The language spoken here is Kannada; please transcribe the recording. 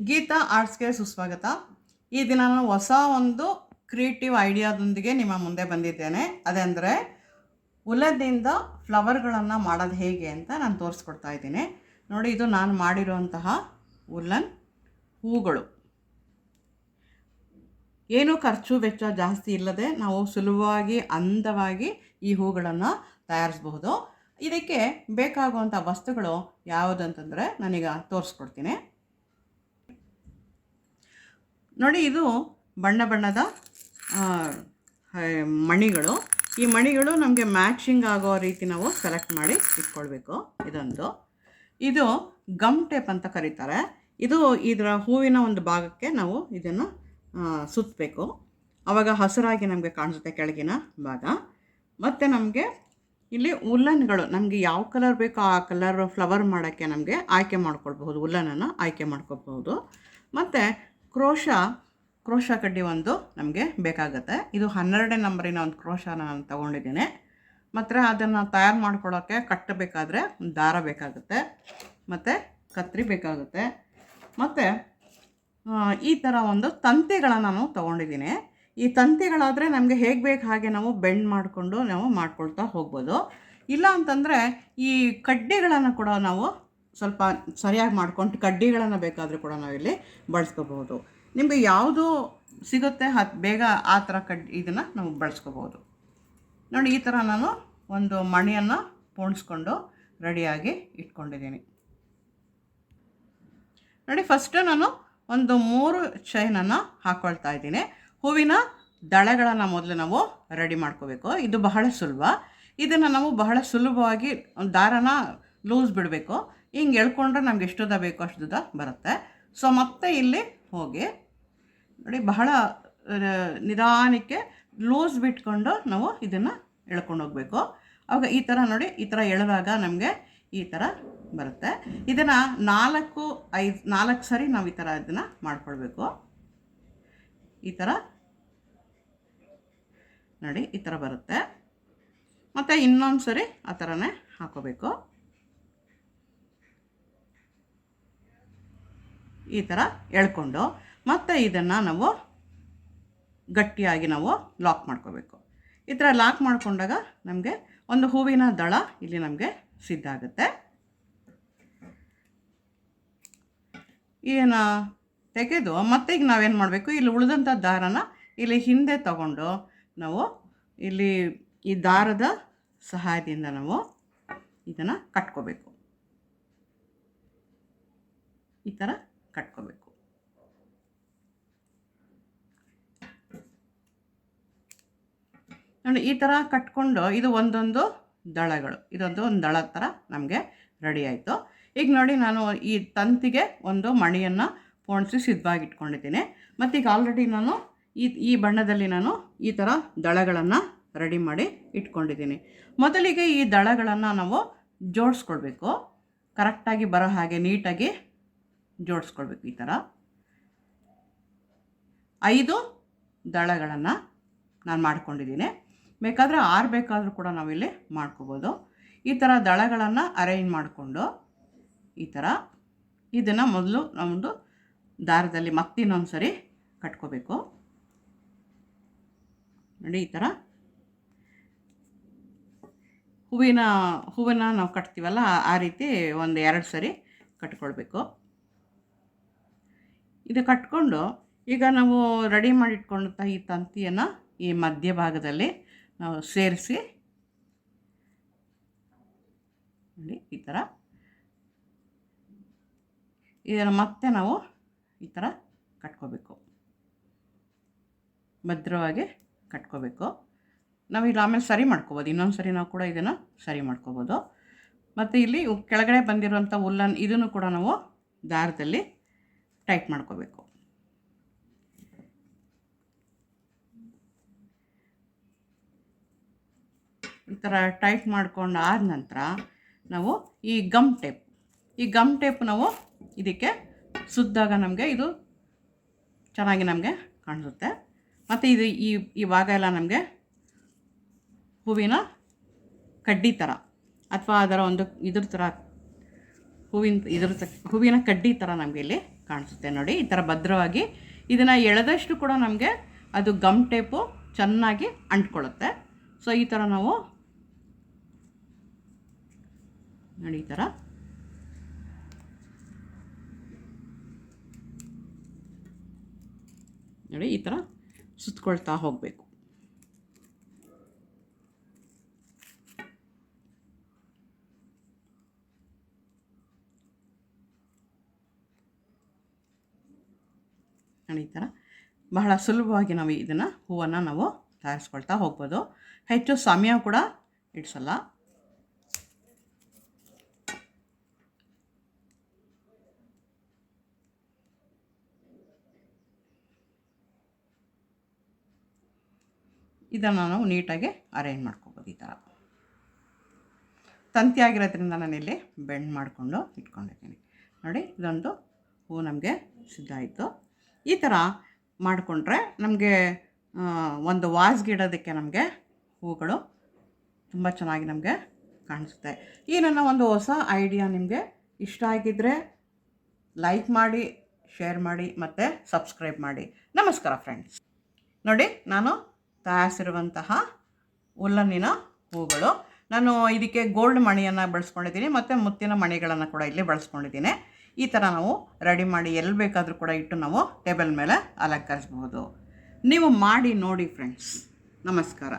ಗೀತಾ ಆರ್ಟ್ಸ್ಗೆ ಸುಸ್ವಾಗತ. ಈ ದಿನ ನಾನು ಹೊಸ ಒಂದು ಕ್ರಿಯೇಟಿವ್ ಐಡಿಯಾದೊಂದಿಗೆ ನಿಮ್ಮ ಮುಂದೆ ಬಂದಿದ್ದೇನೆ. ಅದೆಂದರೆ ಉಲದಿಂದ ಫ್ಲವರ್ಗಳನ್ನು ಮಾಡೋದು ಹೇಗೆ ಅಂತ ನಾನು ತೋರಿಸ್ಕೊಡ್ತಾ ಇದ್ದೀನಿ. ನೋಡಿ, ಇದು ನಾನು ಮಾಡಿರುವಂತಹ ಉಲ್ಲನ್ ಹೂಗಳು. ಏನು ಖರ್ಚು ವೆಚ್ಚ ಜಾಸ್ತಿ ಇಲ್ಲದೆ ನಾವು ಸುಲಭವಾಗಿ, ಅಂದವಾಗಿ ಈ ಹೂಗಳನ್ನು ತಯಾರಿಸಬಹುದು. ಇದಕ್ಕೆ ಬೇಕಾಗುವಂಥ ವಸ್ತುಗಳು ಯಾವುದಂತಂದರೆ ನಾನೀಗ ತೋರಿಸ್ಕೊಡ್ತೀನಿ. ನೋಡಿ ಇದು ಬಣ್ಣ ಬಣ್ಣದ ಮಣಿಗಳು. ಈ ಮಣಿಗಳು ನಮಗೆ ಮ್ಯಾಚಿಂಗ್ ಆಗೋ ರೀತಿ ನಾವು ಸೆಲೆಕ್ಟ್ ಮಾಡಿ ಇಟ್ಕೊಳ್ಬೇಕು ಇದೊಂದು. ಇದು ಗಮ್ ಟೇಪ್ ಅಂತ ಕರೀತಾರೆ. ಇದು ಇದರ ಹೂವಿನ ಒಂದು ಭಾಗಕ್ಕೆ ನಾವು ಇದನ್ನು ಸುತ್ತಬೇಕು ಆವಾಗ ಹಸಿರಾಗಿ ನಮಗೆ ಕಾಣಿಸುತ್ತೆ ಕೆಳಗಿನ ಭಾಗ. ಮತ್ತು ನಮಗೆ ಇಲ್ಲಿ ಉಲ್ಲನ್ಗಳು, ನಮಗೆ ಯಾವ ಕಲರ್ ಬೇಕೋ ಆ ಕಲರ್ ಫ್ಲವರ್ ಮಾಡೋಕ್ಕೆ ನಮಗೆ ಆಯ್ಕೆ ಮಾಡ್ಕೊಳ್ಬಹುದು ಉಲ್ಲನನ್ನು ಆಯ್ಕೆ ಮಾಡ್ಕೊಳ್ಬಹುದು. ಮತ್ತು ಕ್ರೋಶ ಕ್ರೋಶ ಕಡ್ಡಿ ಒಂದು ನಮಗೆ ಬೇಕಾಗುತ್ತೆ. ಇದು ಹನ್ನೆರಡನೇ ನಂಬರಿನ ಒಂದು ಕ್ರೋಶನ ನಾನು ತೊಗೊಂಡಿದ್ದೀನಿ. ಮತ್ತು ಅದನ್ನು ತಯಾರು ಮಾಡ್ಕೊಳ್ಳೋಕ್ಕೆ ಕಟ್ಟಬೇಕಾದ್ರೆ ಒಂದು ದಾರ ಬೇಕಾಗುತ್ತೆ. ಮತ್ತು ಕತ್ರಿ ಬೇಕಾಗುತ್ತೆ. ಮತ್ತು ಈ ಥರ ಒಂದು ತಂತಿಗಳನ್ನು ನಾನು ತೊಗೊಂಡಿದ್ದೀನಿ. ಈ ತಂತಿಗಳಾದರೆ ನಮಗೆ ಹೇಗೆ ಬೇಕು ಹಾಗೆ ನಾವು ಬೆಂಡ್ ಮಾಡಿಕೊಂಡು ನಾವು ಮಾಡ್ಕೊಳ್ತಾ ಹೋಗ್ಬೋದು. ಇಲ್ಲ ಅಂತಂದರೆ ಈ ಕಡ್ಡಿಗಳನ್ನು ಕೂಡ ನಾವು ಸ್ವಲ್ಪ ಸರಿಯಾಗಿ ಮಾಡ್ಕೊಂಡು ಕಡ್ಡಿಗಳನ್ನು ಬೇಕಾದರೂ ಕೂಡ ನಾವಿಲ್ಲಿ ಬಳಸ್ಕೋಬಹುದು. ನಿಮಗೆ ಯಾವುದು ಸಿಗುತ್ತೆ ಹತ್ ಬೇಗ ಆ ಥರ ಕಡ್ಡಿ ಇದನ್ನು ನಾವು ಬಳಸ್ಕೋಬಹುದು. ನೋಡಿ, ಈ ಥರ ನಾನು ಒಂದು ಮಣಿಯನ್ನು ಪೋಣಿಸ್ಕೊಂಡು ರೆಡಿಯಾಗಿ ಇಟ್ಕೊಂಡಿದ್ದೀನಿ. ನೋಡಿ ಫಸ್ಟು ನಾನು ಒಂದು ಮೂರು ಚೈನನ್ನು ಹಾಕ್ಕೊಳ್ತಾ ಇದ್ದೀನಿ. ಹೂವಿನ ದಳಗಳನ್ನು ಮೊದಲು ನಾವು ರೆಡಿ ಮಾಡ್ಕೋಬೇಕು. ಇದು ಬಹಳ ಸುಲಭ. ಇದನ್ನು ನಾವು ಬಹಳ ಸುಲಭವಾಗಿ ದಾರನ ಲೂಸ್ ಬಿಡಬೇಕು. ಹಿಂಗೆ ಎಳ್ಕೊಂಡ್ರೆ ನಮ್ಗೆ ಎಷ್ಟು ಉದ್ದ ಬೇಕೋ ಅಷ್ಟು ಬರುತ್ತೆ. ಸೊ ಮತ್ತೆ ಇಲ್ಲಿ ಹೋಗಿ ನೋಡಿ ಬಹಳ ನಿಧಾನಕ್ಕೆ ಲೂಸ್ ಬಿಟ್ಕೊಂಡು ನಾವು ಇದನ್ನು ಎಳ್ಕೊಂಡು ಹೋಗಬೇಕು. ಆವಾಗ ಈ ಥರ ನೋಡಿ, ಈ ಥರ ಎಳೆದಾಗ ನಮಗೆ ಈ ಥರ ಬರುತ್ತೆ. ಇದನ್ನು ನಾಲ್ಕು, ಐದು, ನಾಲ್ಕು ಸರಿ ನಾವು ಈ ಥರ ಇದನ್ನು ಮಾಡ್ಕೊಳ್ಬೇಕು. ಈ ಥರ ನೋಡಿ, ಈ ಥರ ಬರುತ್ತೆ. ಮತ್ತು ಇನ್ನೊಂದು ಸರಿ ಆ ಥರನೇ ಹಾಕೋಬೇಕು. ಈ ಥರ ಎಳ್ಕೊಂಡು ಮತ್ತು ಇದನ್ನು ನಾವು ಗಟ್ಟಿಯಾಗಿ ನಾವು ಲಾಕ್ ಮಾಡ್ಕೋಬೇಕು. ಈ ಥರ ಲಾಕ್ ಮಾಡಿಕೊಂಡಾಗ ನಮಗೆ ಒಂದು ಹೂವಿನ ದಳ ಇಲ್ಲಿ ನಮಗೆ ಸಿದ್ಧ ಆಗುತ್ತೆ. ಏನು ತೆಗೆದು ಮತ್ತೆ ಈಗ ನಾವೇನು ಮಾಡಬೇಕು? ಇಲ್ಲಿ ಉಳಿದಂಥ ದಾರನ ಇಲ್ಲಿ ಹಿಂದೆ ತಗೊಂಡು ನಾವು ಇಲ್ಲಿ ಈ ದಾರದ ಸಹಾಯದಿಂದ ನಾವು ಇದನ್ನು ಕಟ್ಕೋಬೇಕು. ಈ ಥರ ಕಟ್ಕೋಬೇಕು. ನೋಡಿ, ಈ ಥರ ಕಟ್ಕೊಂಡು ಇದು ಒಂದೊಂದು ದಳಗಳು. ಇದೊಂದು ಒಂದು ದಳ ಥರ ನಮಗೆ ರೆಡಿ ಆಯಿತು. ಈಗ ನೋಡಿ, ನಾನು ಈ ತಂತಿಗೆ ಒಂದು ಮಣಿಯನ್ನು ಪೋಣಿಸಿ ಸಿದ್ಧವಾಗಿ ಇಟ್ಕೊಂಡಿದ್ದೀನಿ. ಮತ್ತು ಈಗ ಆಲ್ರೆಡಿ ನಾನು ಈ ಈ ಬಣ್ಣದಲ್ಲಿ ನಾನು ಈ ಥರ ದಳಗಳನ್ನು ರೆಡಿ ಮಾಡಿ ಇಟ್ಕೊಂಡಿದ್ದೀನಿ. ಮೊದಲಿಗೆ ಈ ದಳಗಳನ್ನು ನಾವು ಜೋಡಿಸ್ಕೊಳ್ಬೇಕು. ಕರೆಕ್ಟಾಗಿ ಬರೋ ಹಾಗೆ ನೀಟಾಗಿ ಜೋಡಿಸ್ಕೊಳ್ಬೇಕು ಈ ಥರ. ಐದು ದಳಗಳನ್ನು ನಾನು ಮಾಡ್ಕೊಂಡಿದ್ದೀನಿ. ಬೇಕಾದರೆ ಆರು ಬೇಕಾದರೂ ಕೂಡ ನಾವಿಲ್ಲಿ ಮಾಡ್ಕೋಬೋದು. ಈ ಥರ ದಳಗಳನ್ನು ಅರೇಂಜ್ ಮಾಡಿಕೊಂಡು ಈ ಥರ ಇದನ್ನು ಮೊದಲು ನಮ್ಮದು ದಾರದಲ್ಲಿ ಮತ್ತಿನ್ನೊಂದು ಸರಿ ಕಟ್ಕೋಬೇಕು. ನೋಡಿ ಈ ಥರ. ಹೂವಿನ ಹೂವನ್ನ ನಾವು ಕಟ್ತೀವಲ್ಲ ಆ ರೀತಿ ಒಂದು ಎರಡು ಸರಿ ಕಟ್ಕೊಳ್ಬೇಕು. ಇದು ಕಟ್ಕೊಂಡು ಈಗ ನಾವು ರೆಡಿ ಮಾಡಿಟ್ಕೊಂಡಂಥ ಈ ತಂತಿಯನ್ನು ಈ ಮಧ್ಯಭಾಗದಲ್ಲಿ ನಾವು ಸೇರಿಸಿ ನೋಡಿ, ಈ ಥರ. ಇದನ್ನು ಮತ್ತೆ ನಾವು ಈ ಥರ ಕಟ್ಕೋಬೇಕು. ಭದ್ರವಾಗಿ ಕಟ್ಕೋಬೇಕು. ನಾವು ಇಲ್ಲಿ ಆಮೇಲೆ ಸರಿ ಮಾಡ್ಕೋಬೋದು. ಇನ್ನೊಂದು ಸರಿ ನಾವು ಕೂಡ ಇದನ್ನು ಸರಿ ಮಾಡ್ಕೋಬೋದು. ಮತ್ತು ಇಲ್ಲಿ ಕೆಳಗಡೆ ಬಂದಿರುವಂಥ ಉಲ್ಲನ್ ಇದನ್ನು ಕೂಡ ನಾವು ದಾರದಲ್ಲಿ ಟೈಟ್ ಮಾಡ್ಕೋಬೇಕು. ಈ ಥರ ಟೈಟ್ ಮಾಡ್ಕೊಂಡು ಆದ ನಂತರ ನಾವು ಈ ಗಮ್ ಟೇಪ್, ಈ ಗಮ್ ಟೇಪ್ ನಾವು ಇದಕ್ಕೆ ಸುದ್ದಾಗ ನಮಗೆ ಇದು ಚೆನ್ನಾಗಿ ನಮಗೆ ಕಾಣಿಸುತ್ತೆ. ಮತ್ತು ಇದು ಈ ಈ ಭಾಗ ಎಲ್ಲ ನಮಗೆ ಹೂವಿನ ಕಡ್ಡಿ ಥರ ಅಥವಾ ಅದರ ಒಂದು ಇದ್ರ ಥರ ಹೂವಿನ, ಇದ್ರ ಹೂವಿನ ಕಡ್ಡಿ ಥರ ನಮಗೆ ಇಲ್ಲಿ ಕಾಣಿಸುತ್ತೆ ನೋಡಿ. ಈ ಥರ ಭದ್ರವಾಗಿ ಇದನ್ನು ಎಳೆದಷ್ಟು ಕೂಡ ನಮಗೆ ಅದು ಗಮ್ ಟೇಪು ಚೆನ್ನಾಗಿ ಅಂಟ್ಕೊಳ್ಳುತ್ತೆ ಸೊ ಈ ಥರ ನಾವು ನೋಡಿ ಈ ಥರ ನೋಡಿ ಈ ಥರ ಸುತ್ತಕೊಳ್ತಾ ಹೋಗಬೇಕು. ನೋಡಿ ಈ ಥರ ಬಹಳ ಸುಲಭವಾಗಿ ನಾವು ಇದನ್ನು ಹೂವನ್ನು ನಾವು ತಯಾರಿಸ್ಕೊಳ್ತಾ ಹೋಗ್ಬೋದು. ಹೆಚ್ಚು ಸಮಯ ಕೂಡ ಇಡಿಸಲ್ಲ. ಇದನ್ನು ನಾವು ನೀಟಾಗಿ ಅರೇಂಜ್ ಮಾಡ್ಕೋಬೋದು ಈ ಥರ. ತಂತಿ ಆಗಿರೋದ್ರಿಂದ ನಾನಿಲ್ಲಿ ಬೆಂಡ್ ಮಾಡಿಕೊಂಡು ಇಟ್ಕೊಂಡಿದ್ದೀನಿ. ನೋಡಿ, ಇದೊಂದು ಹೂ ನಮಗೆ ಸಿದ್ಧ ಆಯಿತು. ಈ ಥರ ಮಾಡಿಕೊಂಡ್ರೆ ನಮಗೆ ಒಂದು ವಾಸ್ಗೆ ಇಡೋದಕ್ಕೆ ನಮಗೆ ಹೂಗಳು ತುಂಬ ಚೆನ್ನಾಗಿ ನಮಗೆ ಕಾಣಿಸುತ್ತೆ. ಈ ನನ್ನ ಒಂದು ಹೊಸ ಐಡಿಯಾ ನಿಮಗೆ ಇಷ್ಟ ಆಗಿದ್ದರೆ ಲೈಕ್ ಮಾಡಿ, ಶೇರ್ ಮಾಡಿ ಮತ್ತು ಸಬ್ಸ್ಕ್ರೈಬ್ ಮಾಡಿ. ನಮಸ್ಕಾರ ಫ್ರೆಂಡ್ಸ್. ನೋಡಿ, ನಾನು ತಯಾರಿಸಿರುವಂತಹ ಉಲ್ಲನ್ನಿನ ಹೂಗಳು. ನಾನು ಇದಕ್ಕೆ ಗೋಲ್ಡ್ ಮಣಿಯನ್ನು ಬಳಸ್ಕೊಂಡಿದ್ದೀನಿ, ಮತ್ತು ಮುತ್ತಿನ ಮಣಿಗಳನ್ನು ಕೂಡ ಇಲ್ಲಿ ಬಳಸ್ಕೊಂಡಿದ್ದೀನಿ. ಈ ಥರ ನಾವು ರೆಡಿ ಮಾಡಿ ಎಲ್ಲಿ ಬೇಕಾದರೂ ಕೂಡ ಇಟ್ಟು ನಾವು ಟೇಬಲ್ ಮೇಲೆ ಅಲಂಕರಿಸಬಹುದು. ನೀವು ಮಾಡಿ ನೋಡಿ ಫ್ರೆಂಡ್ಸ್ ನಮಸ್ಕಾರ.